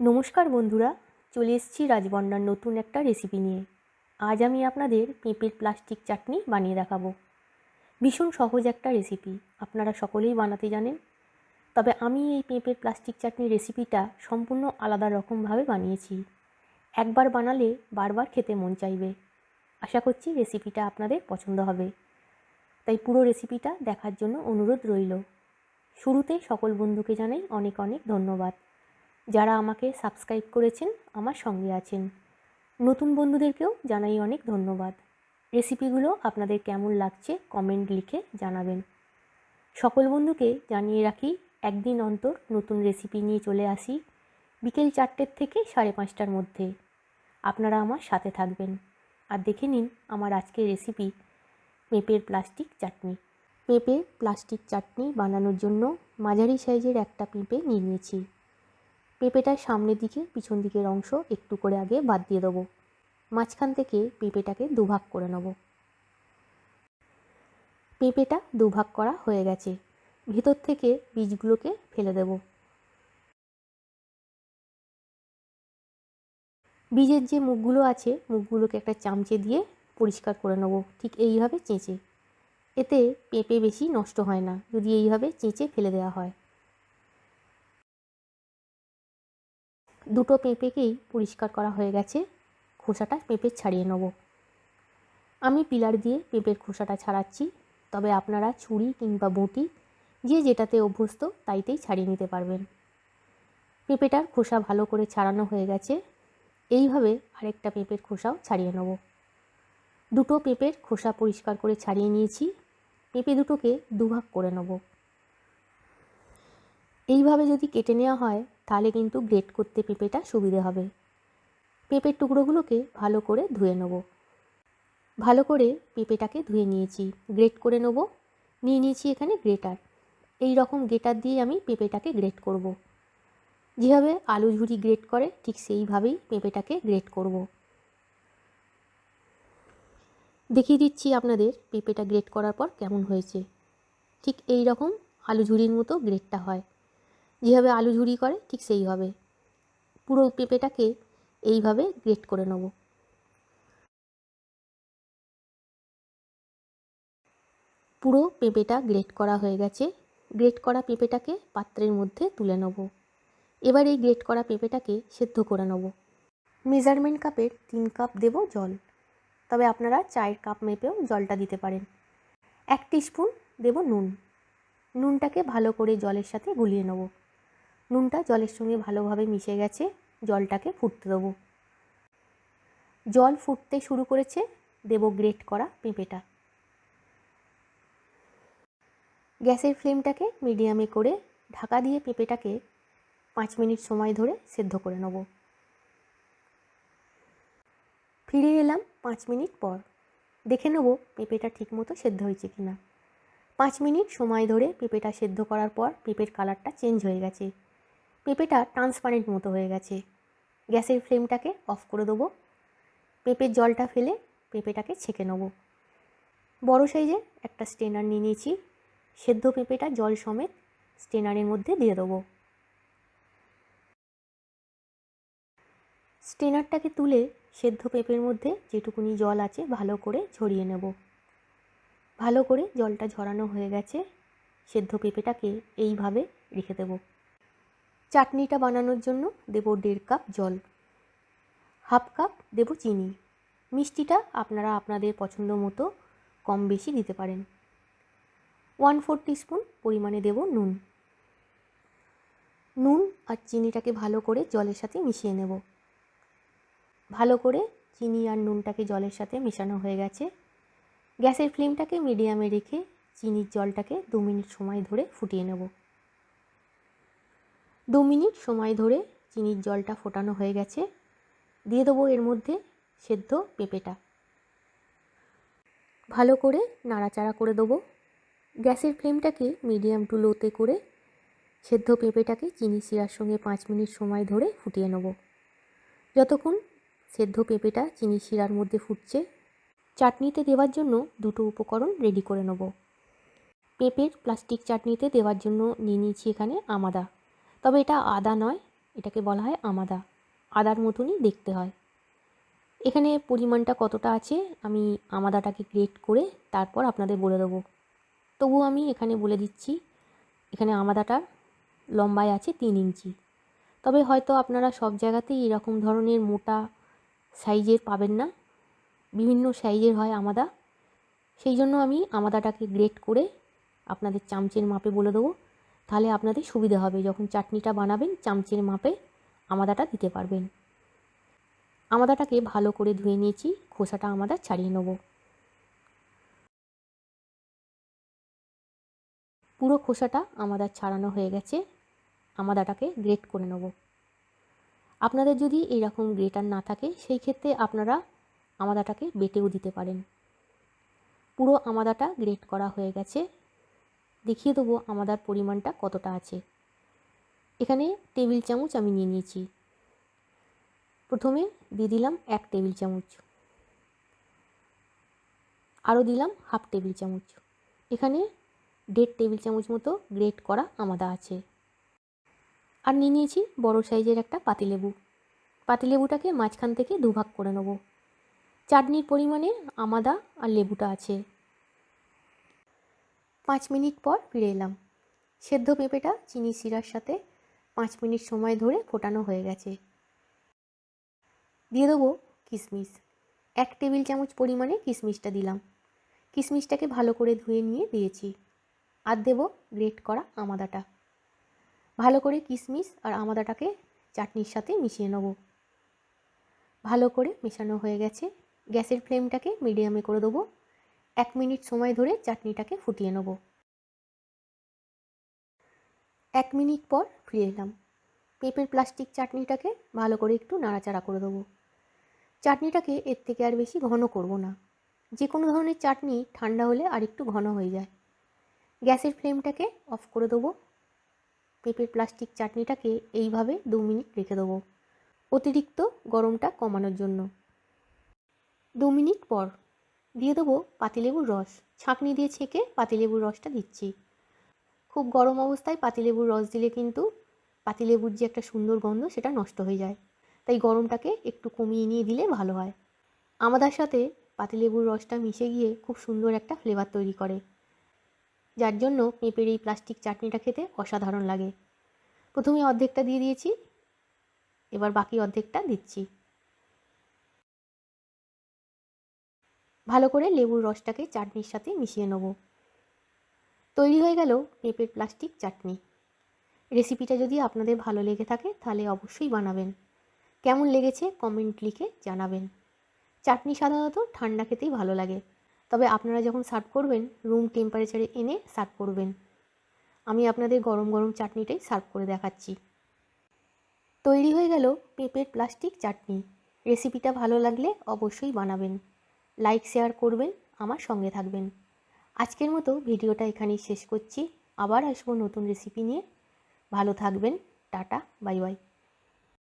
নমস্কার বন্ধুরা, চলে এসেছি রাজবন্যার নতুন একটা রেসিপি নিয়ে। আজ আমি আপনাদের পেঁপের প্লাস্টিক চাটনি বানিয়ে দেখাবো। ভীষণ সহজ একটা রেসিপি আপনারা সকলেই বানাতে জানেন। তবে আমি এই পেঁপের প্লাস্টিক চাটনির রেসিপিটা সম্পূর্ণ আলাদা রকমভাবে বানিয়েছি। একবার বানালে বারবার খেতে মন চাইবে। আশা করছি রেসিপিটা আপনাদের পছন্দ হবে। তাই পুরো রেসিপিটা দেখার জন্য অনুরোধ রইল। শুরুতে সকল বন্ধুকে জানাই অনেক অনেক ধন্যবাদ। যারা আমাকে সাবস্ক্রাইব করেছেন, আমার সঙ্গে আছেন। নতুন বন্ধুদেরকেও জানাই অনেক ধন্যবাদ। রেসিপিগুলো আপনাদের কেমন লাগছে কমেন্ট লিখে জানাবেন। সকল বন্ধুকে জানিয়ে রাখি, একদিন অন্তর নতুন রেসিপি নিয়ে চলে আসি বিকেল চারটের থেকে সাড়ে পাঁচটার মধ্যে। আপনারা আমার সাথে থাকবেন। আর দেখে নিন আমার আজকের রেসিপি পেঁপের প্লাস্টিক চাটনি। পেঁপে প্লাস্টিক চাটনি বানানোর জন্য মাঝারি সাইজের একটা পেঁপে নিয়ে নিয়েছি। পেঁপেটার সামনের দিকে পিছন দিকের অংশ একটু করে আগে বাদ দিয়ে দেবো। মাঝখান থেকে পেঁপেটাকে দুভাগ করে নেব। পেঁপেটা দুভাগ করা হয়ে গেছে। ভেতর থেকে বীজগুলোকে ফেলে দেব। বীজের যে মুখগুলো আছে, মুখগুলোকে একটা চামচে দিয়ে পরিষ্কার করে নেব। ঠিক এইভাবে চেঁচে। এতে পেঁপে বেশি নষ্ট হয় না। যদি এইভাবে চেঁচে ফেলে দেওয়া হয়। দুটো পেঁপেকেই পরিষ্কার করা হয়ে গেছে। খোসাটা পেঁপের ছাড়িয়ে নেব। আমি পিলার দিয়ে পেঁপের খোসাটা ছাড়াচ্ছি। তবে আপনারা ছুরি কিংবা বটি যে যেটাতে অভ্যস্ত তাইতেই ছাড়িয়ে নিতে পারবেন। পেঁপেটার খোসা ভালো করে ছাড়ানো হয়ে গেছে। এইভাবে আরেকটা পেঁপের খোসাও ছাড়িয়ে নেব। দুটো পেঁপের খোসা পরিষ্কার করে ছাড়িয়ে নিয়েছি। পেঁপে দুটোকে দুভাগ করে নেব। এইভাবে যদি কেটে নেওয়া হয় তাহলে কিন্তু গ্রেট করতে পেঁপেটা সুবিধে হবে। পেঁপের টুকরোগুলোকে ভালো করে ধুয়ে নেব। ভালো করে পেঁপেটাকে ধুয়ে নিয়েছি। গ্রেট করে নেব। নিয়ে নিয়েছি এখানে গ্রেটার এই রকম গ্রেটার দিয়ে আমি পেঁপেটাকে গ্রেট করব। যেভাবে আলু ঝুরি গ্রেট করে, ঠিক সেইভাবেই পেঁপেটাকে গ্রেট করব। দেখিয়ে দিচ্ছি আপনাদের পেঁপেটা গ্রেট করার পর কেমন হয়েছে। ঠিক এই রকম আলু ঝুড়ির মতো গ্রেটটা হয়। যেভাবে আলু ঝুরি করে, ঠিক সেইভাবে। পুরো পেঁপেটাকে এইভাবে গ্রেট করে নেব। পুরো পেঁপেটা গ্রেট করা হয়ে গেছে। গ্রেট করা পেঁপেটাকে পাত্রের মধ্যে তুলে নেব। এবার এই গ্রেট করা পেঁপেটাকে সেদ্ধ করে নেব। মেজারমেন্ট কাপের তিন কাপ দেব জল। তবে আপনারা চায়ের কাপ মেপেও জলটা দিতে পারেন। এক স্পুন দেব নুন। নুনটাকে ভালো করে জলের সাথে গুলিয়ে নেব। নুনটা জলের সঙ্গে ভালোভাবে মিশে গেছে, জলটাকে ফুটতে দেবো। জল ফুটতে শুরু করেছে, দেব গ্রেট করা পেঁপেটা। গ্যাসের ফ্লেমটাকে মিডিয়ামে করে ঢাকা দিয়ে পেঁপেটাকে পাঁচ মিনিট সময় ধরে সেদ্ধ করে নেব। ফিরে এলাম পাঁচ মিনিট পর। দেখে নেব পেঁপেটা ঠিকমতো সেদ্ধ হয়েছে কিনা। পাঁচ মিনিট সময় ধরে পেঁপেটা সেদ্ধ করার পর পেঁপের কালারটা চেঞ্জ হয়ে গেছে। পেঁপেটা ট্রান্সপারেন্ট মতো হয়ে গেছে। গ্যাসের ফ্লেমটাকে অফ করে দেবো। পেঁপের জলটা ফেলে পেঁপেটাকে ছেঁকে নেব। বড় সাইজে একটা স্টেনার নিয়ে নিয়েছি। সেদ্ধ পেঁপেটা জল সমেত স্টেনারের মধ্যে দিয়ে দেবো। স্টেনারটাকে তুলে সেদ্ধ পেঁপের মধ্যে যেটুকুনি জল আছে ভালো করে ঝরিয়ে নেব। ভালো করে জলটা ঝরানো হয়ে গেছে। সেদ্ধ পেঁপেটাকে এইভাবে রেখে দেব। চাটনিটা বানানোর জন্য দেব দেড় কাপ জল। হাফ কাপ দেব চিনি। মিষ্টিটা আপনারা আপনাদের পছন্দ মতো কম বেশি দিতে পারেন। ওয়ান ফোর স্পুন পরিমাণে দেব নুন। নুন আর চিনিটাকে ভালো করে জলের সাথে মিশিয়ে নেব। ভালো করে চিনি আর নুনটাকে জলের সাথে মেশানো হয়ে গেছে। গ্যাসের ফ্লেমটাকে মিডিয়ামে রেখে চিনির জলটাকে দু মিনিট সময় ধরে ফুটিয়ে নেব। দু মিনিট সময় ধরে চিনির জলটা ফোটানো হয়ে গেছে। দিয়ে দেবো এর মধ্যে সেদ্ধ পেঁপেটা। ভালো করে নাড়াচাড়া করে দেবো। গ্যাসের ফ্লেমটাকে মিডিয়াম টু লোতে করে সেদ্ধ পেঁপেটাকে চিনি শিরার সঙ্গে পাঁচ মিনিট সময় ধরে ফুটিয়ে নেব। যতক্ষণ সেদ্ধ পেঁপেটা চিনি শিরার মধ্যে ফুটছে, চাটনিতে দেওয়ার জন্য দুটো উপকরণ রেডি করে নেব। পেঁপের প্লাস্টিক চাটনিতে দেওয়ার জন্য নিয়ে নিয়েছি এখানে আমাদা। তবে এটা আদা নয়, এটাকে বলা হয় আমাদা। আদার মতনই দেখতে হয়। এখানে পরিমাণটা কতটা আছে, আমি আমাদাটাকে গ্রেট করে তারপর আপনাদের বলে দেবো। তবু আমি এখানে বলে দিচ্ছি, এখানে আমাদাটা লম্বায় আছে তিন ইঞ্চি। তবে হয়তো আপনারা সব জায়গাতেই এরকম ধরনের মোটা সাইজের পাবেন না। বিভিন্ন সাইজের হয় আমাদা। সেই জন্য আমি আমাদাটাকে গ্রেট করে আপনাদের চামচের মাপে বলে দেবো। তাহলে আপনাদের সুবিধা হবে। যখন চাটনিটা বানাবেন, চামচের মাপে আমাদাটা দিতে পারবেন। আমাদাটাকে ভালো করে ধুয়ে নিয়েছি, খোসাটা আমাদা ছাড়িয়ে নেব। পুরো খোসাটা আমাদের ছাড়ানো হয়ে গেছে। আমাদাটাকে গ্রেট করে নেব। আপনাদের যদি এরকম গ্রেটার না থাকে, সেই ক্ষেত্রে আপনারা আমাদাটাকে বেটেও দিতে পারেন। পুরো আমাদাটা গ্রেট করা হয়ে গেছে। দেখিয়ে দেবো আমাদার পরিমাণটা কতটা আছে। এখানে টেবিল চামচ আমি নিয়ে নিয়েছি। প্রথমে দিয়ে দিলাম এক টেবিল চামচ। আরও দিলাম হাফ টেবিল চামচ। এখানে দেড় টেবিল চামচ মতো গ্রেট করা আমাদা আছে। আর নিয়ে নিয়েছি বড় সাইজের একটা পাতিলেবু। পাতিলেবুটাকে মাঝখান থেকে দুভাগ করে নেব। চাটনির পরিমাণে আমাদা আর লেবুটা আছে। পাঁচ মিনিট পর ফিরে এলাম। সেদ্ধ পেঁপেটা চিনি শিরার সাথে পাঁচ মিনিট সময় ধরে ফোটানো হয়ে গেছে। দিয়ে দেবো কিশমিশ এক টেবিল চামচ পরিমাণে কিশমিশটা দিলাম। কিশমিশটাকে ভালো করে ধুয়ে নিয়ে দিয়েছি। আর দেবো গ্রেট করা আমাদাটা। ভালো করে কিশমিশ আর আমাদাটাকে চাটনির সাথে মিশিয়ে নেব। ভালো করে মেশানো হয়ে গেছে। গ্যাসের ফ্লেমটাকে মিডিয়ামে করে দেবো। এক মিনিট সময় ধরে চাটনিটাকে ফুটিয়ে নেব। এক মিনিট পর ফিরে এলাম। পেঁপের প্লাস্টিক চাটনিটাকে ভালো করে একটু নাড়াচাড়া করে দেবো। চাটনিটাকে এর থেকে আর বেশি ঘন করব না। যে কোনো ধরনের চাটনি ঠান্ডা হলে আর একটু ঘন হয়ে যায়। গ্যাসের ফ্লেমটাকে অফ করে দেবো। পেঁপের প্লাস্টিক চাটনিটাকে এইভাবে দু মিনিট রেখে দেবো। অতিরিক্ত গরমটা কমানোর জন্য। দু মিনিট পর দিয়ে দেবো পাতিলেবুর রস। ছাঁকনি দিয়ে ছেঁকে পাতিলেবুর রসটা দিচ্ছি। খুব গরম অবস্থায় পাতিলেবুর রস দিলে কিন্তু পাতিলেবুর যে একটা সুন্দর গন্ধ, সেটা নষ্ট হয়ে যায়। তাই গরমটাকে একটু কমিয়ে নিয়ে দিলে ভালো হয়। আমাদের সাথে পাতিলেবুর রসটা মিশে গিয়ে খুব সুন্দর একটা ফ্লেভার তৈরি করে। যার জন্য পেঁপের এই প্লাস্টিক চাটনিটা খেতে অসাধারণ লাগে। প্রথমে অর্ধেকটা দিয়ে দিয়েছি, এবার বাকি অর্ধেকটা দিচ্ছি। ভালো করে লেবুর রসটাকে চাটনির সাথে মিশিয়ে নেব। তৈরি হয়ে গেল পেঁপের প্লাস্টিক চাটনি। রেসিপিটা যদি আপনাদের ভালো লেগে থাকে তাহলে অবশ্যই বানাবেন। কেমন লেগেছে কমেন্ট লিখে জানাবেন। চাটনি সাধারণত ঠান্ডা খেতেই ভালো লাগে। তবে আপনারা যখন সার্ভ করবেন রুম টেম্পারেচারে এনে সার্ভ করবেন। আমি আপনাদের গরম গরম চাটনিটাই সার্ভ করে দেখাচ্ছি। তৈরি হয়ে গেল পেঁপের প্লাস্টিক চাটনি। রেসিপিটা ভালো লাগলে অবশ্যই বানাবেন। লাইক শেয়ার করবেন, আমার সঙ্গে থাকবেন। আজকের মতো ভিডিওটা এখানেই শেষ করছি। আবার আসব নতুন রেসিপি নিয়ে। ভালো থাকবেন। Tata, bye bye.